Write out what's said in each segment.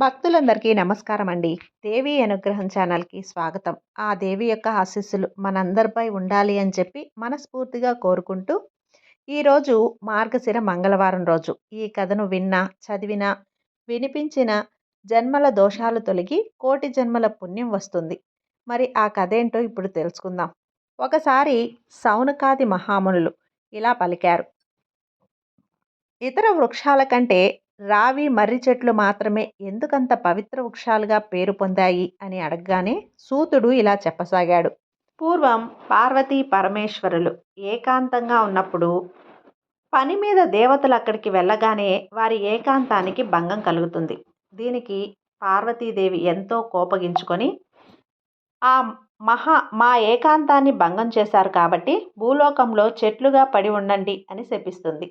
భక్తులందరికీ నమస్కారం అండి దేవి అనుగ్రహం ఛానల్కి స్వాగతం. ఆ దేవి యొక్క ఆశీస్సులు మనందరిపై ఉండాలి అని చెప్పి మనస్ఫూర్తిగా కోరుకుంటూ ఈరోజు మార్గశిర మంగళవారం రోజు ఈ కథను విన్నా చదివిన వినిపించిన జన్మల దోషాలు తొలగి కోటి జన్మల పుణ్యం వస్తుంది. మరి ఆ కథ ఏంటో ఇప్పుడు తెలుసుకుందాం. ఒకసారి సౌనకాది మహామునులు ఇలా పలికారు. ఇతర వృక్షాల కంటే రావి మర్రి చెట్లు మాత్రమే ఎందుకంత పవిత్ర వృక్షాలుగా పేరు పొందాయి అని అడగగానే సూతుడు ఇలా చెప్పసాగాడు. పూర్వం పార్వతీ పరమేశ్వరులు ఏకాంతంగా ఉన్నప్పుడు పని మీద దేవతలు అక్కడికి వెళ్ళగానే వారి ఏకాంతానికి భంగం కలుగుతుంది. దీనికి పార్వతీదేవి ఎంతో కోపగించుకొని ఆ మహా మా ఏకాంతాన్ని భంగం చేశారు కాబట్టి భూలోకంలో చెట్లుగా పడి ఉండండి అని శపిస్తుంది.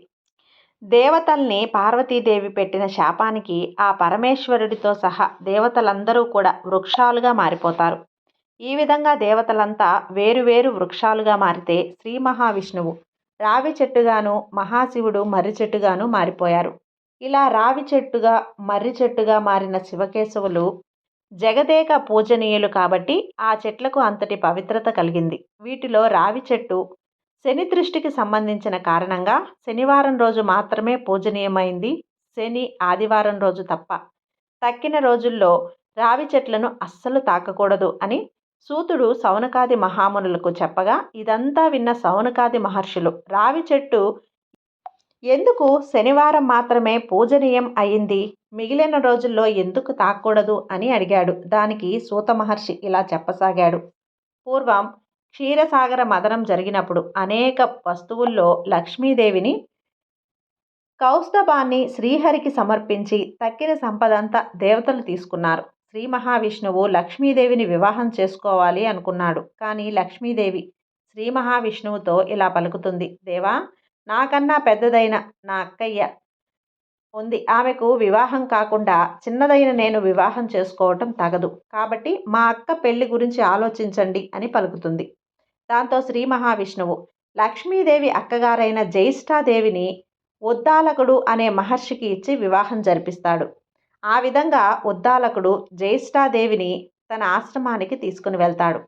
దేవతల్ని పార్వతీదేవి పెట్టిన శాపానికి ఆ పరమేశ్వరుడితో సహా దేవతలందరూ కూడా వృక్షాలుగా మారిపోతారు. ఈ విధంగా దేవతలంతా వేరువేరు వృక్షాలుగా మారితే శ్రీ మహావిష్ణువు రావి చెట్టుగాను మహాశివుడు మర్రి చెట్టుగాను మారిపోయారు. ఇలా రావి చెట్టుగా మర్రి చెట్టుగా మారిన శివకేశవులు జగదేక పూజనీయులు కాబట్టి ఆ చెట్లకు అంతటి పవిత్రత కలిగింది. వీటిలో రావి చెట్టు శని దృష్టికి సంబంధించిన కారణంగా శనివారం రోజు మాత్రమే పూజనీయమైంది. శని ఆదివారం రోజు తప్ప తక్కిన రోజుల్లో రావి చెట్లను అస్సలు తాకకూడదు అని సూతుడు సౌనకాది మహామునులకు చెప్పగా ఇదంతా విన్న సౌనకాది మహర్షులు రావి చెట్టు ఎందుకు శనివారం మాత్రమే పూజనీయం అయింది? మిగిలిన రోజుల్లో ఎందుకు తాకూడదు అని అడిగాడు. దానికి సూత మహర్షి ఇలా చెప్పసాగాడు. పూర్వం క్షీరసాగర మదనం జరిగినప్పుడు అనేక వస్తువుల్లో లక్ష్మీదేవిని కౌస్తభాన్ని శ్రీహరికి సమర్పించి తక్కిన సంపదంతా దేవతలు తీసుకున్నారు. శ్రీ మహావిష్ణువు లక్ష్మీదేవిని వివాహం చేసుకోవాలి అనుకున్నాడు. కానీ లక్ష్మీదేవి శ్రీ మహావిష్ణువుతో ఇలా పలుకుతుంది. దేవా నాకన్నా పెద్దదైన నా అక్కయ్య ఉంది. ఆమెకు వివాహం కాకుండా చిన్నదైన నేను వివాహం చేసుకోవటం తగదు. కాబట్టి మా అక్క పెళ్ళి గురించి ఆలోచించండి అని పలుకుతుంది. దాంతో శ్రీ మహావిష్ణువు లక్ష్మీదేవి అక్కగారైన జ్యేష్ఠాదేవిని ఉద్దాలకుడు అనే మహర్షికి ఇచ్చి వివాహం జరిపిస్తాడు. ఆ విధంగా ఉద్దాలకుడు జ్యేష్ఠాదేవిని తన ఆశ్రమానికి తీసుకుని వెళ్తాడు.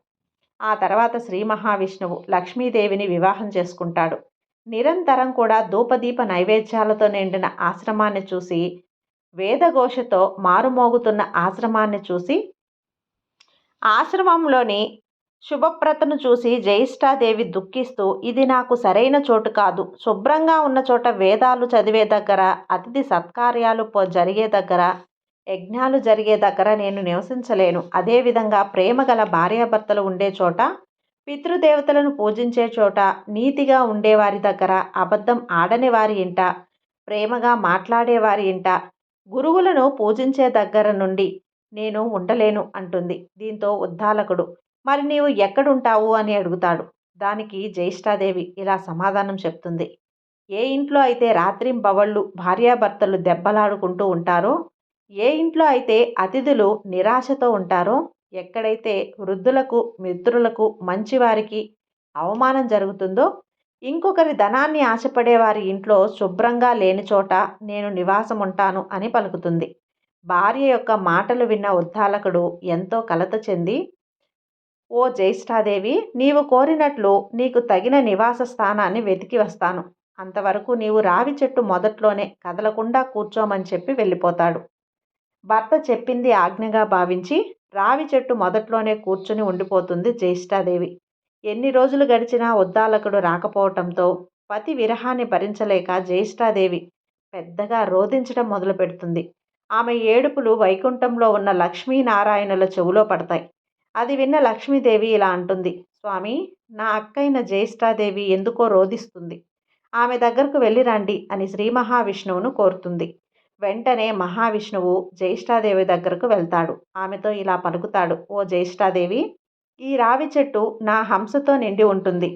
ఆ తర్వాత శ్రీ మహావిష్ణువు లక్ష్మీదేవిని వివాహం చేసుకుంటాడు. నిరంతరం కూడా ధూపదీప నైవేద్యాలతో నిండిన ఆశ్రమాన్ని చూసి వేదఘోషతో మారుమోగుతున్న ఆశ్రమాన్ని చూసి ఆశ్రమంలోని శుభప్రతను చూసి జయిష్ఠాదేవి దుఃఖిస్తూ ఇది నాకు సరైన చోటు కాదు. శుభ్రంగా ఉన్న చోట వేదాలు చదివే దగ్గర అతిథి సత్కార్యాలు జరిగే దగ్గర యజ్ఞాలు జరిగే దగ్గర నేను నివసించలేను. అదేవిధంగా ప్రేమ గల భార్యాభర్తలు ఉండే చోట పితృదేవతలను పూజించే చోట నీతిగా ఉండేవారి దగ్గర అబద్ధం ఆడని వారి ఇంట ప్రేమగా మాట్లాడేవారి ఇంట గురువులను పూజించే దగ్గర నుండి నేను ఉండలేను అంటుంది. దీంతో ఉద్దాలకుడు మరి నీవు ఎక్కడుంటావు అని అడుగుతాడు. దానికి జ్యేష్ఠాదేవి ఇలా సమాధానం చెప్తుంది. ఏ ఇంట్లో అయితే రాత్రింబవళ్ళు భార్యాభర్తలు దెబ్బలాడుకుంటూ ఉంటారో ఏ ఇంట్లో అయితే అతిథులు నిరాశతో ఉంటారో ఎక్కడైతే వృద్ధులకు మిత్రులకు మంచివారికి అవమానం జరుగుతుందో ఇంకొకరి ధనాన్ని ఆశపడే వారి ఇంట్లో శుభ్రంగా లేని చోట నేను నివాసం ఉంటాను అని పలుకుతుంది. భార్య యొక్క మాటలు విన్న ఉద్దాలకుడు ఎంతో కలత చెంది ఓ జ్యేష్ఠాదేవి నీవు కోరినట్లు నీకు తగిన నివాస స్థానాన్ని వెతికి వస్తాను. అంతవరకు నీవు రావి చెట్టు మొదట్లోనే కదలకుండా కూర్చోమని చెప్పి వెళ్ళిపోతాడు. భర్త చెప్పింది ఆజ్ఞగా భావించి రావి చెట్టు మొదట్లోనే కూర్చుని ఉండిపోతుంది జ్యేష్ఠాదేవి. ఎన్ని రోజులు గడిచినా ఉద్దాలకుడు రాకపోవటంతో పతి విరహాన్ని భరించలేక జ్యేష్ఠాదేవి పెద్దగా రోధించడం మొదలు పెడుతుంది ఆమె ఏడుపులు వైకుంఠంలో ఉన్న లక్ష్మీనారాయణుల చెవులో పడతాయి. అది విన్న లక్ష్మీదేవి ఇలా అంటుంది స్వామి నా అక్కైన జ్యేష్ఠాదేవి ఎందుకో రోధిస్తుంది. ఆమె దగ్గరకు వెళ్ళి రండి అని శ్రీ మహావిష్ణువును కోరుతుంది. వెంటనే మహావిష్ణువు జ్యేష్ఠాదేవి దగ్గరకు వెళ్తాడు. ఆమెతో ఇలా పలుకుతాడు ఓ జ్యేష్ఠాదేవి ఈ రావి చెట్టు నా హంసతో నిండి ఉంటుంది.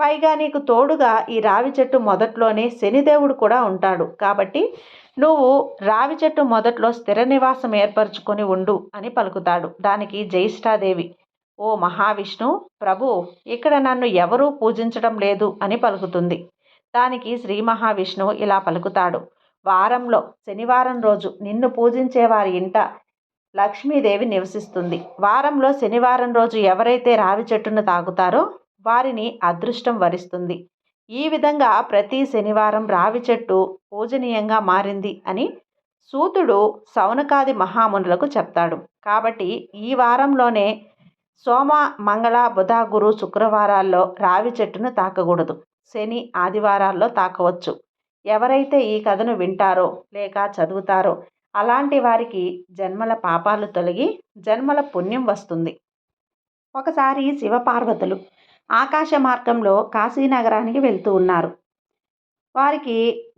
పైగా నీకు తోడుగా ఈ రావి చెట్టు మొదట్లోనే శనిదేవుడు కూడా ఉంటాడు. కాబట్టి నువ్వు రావి చెట్టు మొదట్లో స్థిర నివాసం ఏర్పరచుకొని ఉండు అని పలుకుతాడు. దానికి జ్యేష్ఠాదేవి ఓ మహావిష్ణు ప్రభు ఇక్కడ నన్ను ఎవరూ పూజించడం లేదు అని పలుకుతుంది. దానికి శ్రీ మహావిష్ణువు ఇలా పలుకుతాడు. వారంలో శనివారం రోజు నిన్ను పూజించే వారి ఇంట లక్ష్మీదేవి నివసిస్తుంది. వారంలో శనివారం రోజు ఎవరైతే రావి చెట్టును తాగుతారో వారిని అదృష్టం వరిస్తుంది. ఈ విధంగా ప్రతి శనివారం రావి చెట్టు పూజనీయంగా మారింది అని సూతుడు సౌనకాది మహామునులకు చెప్తాడు. కాబట్టి ఈ వారంలోనే సోమ మంగళ బుధ గురు శుక్రవారాల్లో రావి చెట్టును తాకకూడదు. శని ఆదివారాల్లో తాకవచ్చు. ఎవరైతే ఈ కథను వింటారో లేక చదువుతారో అలాంటి వారికి జన్మల పాపాలు తొలగి జన్మల పుణ్యం వస్తుంది. ఒకసారి శివపార్వతులు ఆకాశ మార్గంలో కాశీనగరానికి వెళ్తూ ఉన్నారు. వారికి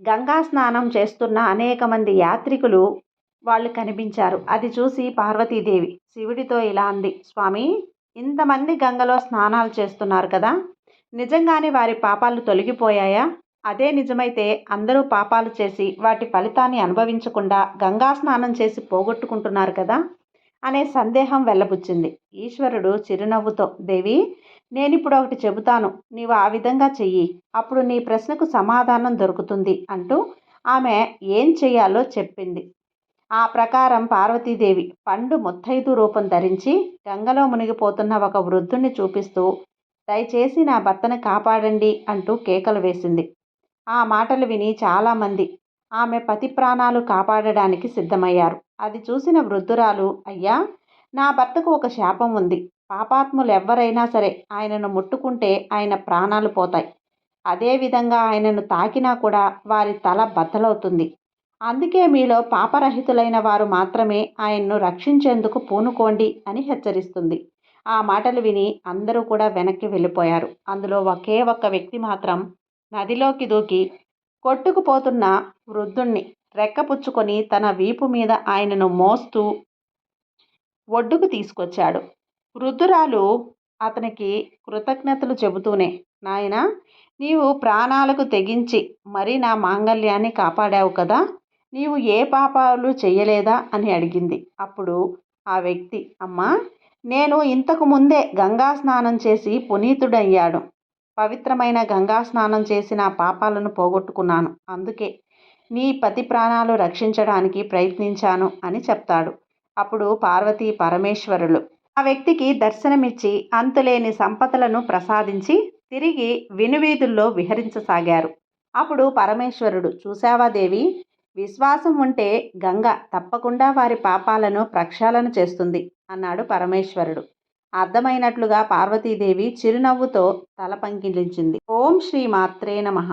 గంగా స్నానం చేస్తున్న అనేక మంది యాత్రికులు వాళ్ళు కనిపించారు. అది చూసి పార్వతీదేవి శివుడితో ఇలా అంది స్వామి ఇంతమంది గంగలో స్నానాలు చేస్తున్నారు కదా నిజంగానే వారి పాపాలు తొలగిపోయాయా? అదే నిజమైతే అందరూ పాపాలు చేసి వాటి ఫలితాన్ని అనుభవించకుండా గంగా స్నానం చేసి పోగొట్టుకుంటున్నారు కదా అనే సందేహం వెళ్ళబుచ్చింది ఈశ్వరుడు చిరునవ్వుతో దేవి నేను ఇప్పుడు ఒకటి చెబుతాను. నీవు ఆ విధంగా చెయ్యి. అప్పుడు నీ ప్రశ్నకు సమాధానం దొరుకుతుంది అంటూ ఆమె ఏం చెయ్యాలో చెప్పింది. ఆ ప్రకారం పార్వతీదేవి పండు ముత్తైదు రూపం ధరించి గంగలో మునిగిపోతున్న ఒక వృద్ధుణ్ణి చూపిస్తూ దయచేసి నా భర్తను కాపాడండి అంటూ కేకలు వేసింది. ఆ మాటలు విని చాలామంది ఆమె పతి ప్రాణాలు కాపాడడానికి సిద్ధమయ్యారు. అది చూసిన వృద్ధురాలు అయ్యా నా భర్తకు ఒక శాపం ఉంది. పాపాత్ములు ఎవరైనా సరే ఆయనను ముట్టుకుంటే ఆయన ప్రాణాలు పోతాయి. అదేవిధంగా ఆయనను తాకినా కూడా వారి తల బద్దలవుతుంది. అందుకే మీలో పాపరహితులైన వారు మాత్రమే ఆయన్ను రక్షించేందుకు పూనుకోండి అని హెచ్చరిస్తుంది. ఆ మాటలు విని అందరూ కూడా వెనక్కి వెళ్ళిపోయారు. అందులో ఒకే ఒక్క వ్యక్తి మాత్రం నదిలోకి దూకి కొట్టుకుపోతున్న వృద్ధుణ్ణి రెక్కపుచ్చుకొని తన వీపు మీద ఆయనను మోస్తూ ఒడ్డుకు తీసుకొచ్చాడు. వృద్ధురాలు అతనికి కృతజ్ఞతలు చెబుతూనే నాయన నీవు ప్రాణాలకు తెగించి మరీ నా మాంగల్యాన్ని కాపాడావు కదా నీవు ఏ పాపాలు చేయలేదా? అని అడిగింది. అప్పుడు ఆ వ్యక్తి అమ్మా నేను ఇంతకు ముందే గంగా స్నానం చేసి పునీతుడయ్యాడు. పవిత్రమైన గంగా స్నానం చేసి నా పాపాలను పోగొట్టుకున్నాను. అందుకే నీ పతి ప్రాణాలు రక్షించడానికి ప్రయత్నించాను అని చెప్తాడు. అప్పుడు పార్వతీ పరమేశ్వరులు ఆ వ్యక్తికి దర్శనమిచ్చి అంతులేని సంపదలను ప్రసాదించి తిరిగి వినువీధుల్లో విహరించసాగారు. అప్పుడు పరమేశ్వరుడు చూశావా దేవి విశ్వాసం ఉంటే గంగ తప్పకుండా వారి పాపాలను ప్రక్షాళన చేస్తుంది అన్నాడు పరమేశ్వరుడు. అర్థమైనట్లుగా పార్వతీదేవి చిరునవ్వుతో తల పంకిలించింది. ఓం శ్రీ మాత్రే నమః.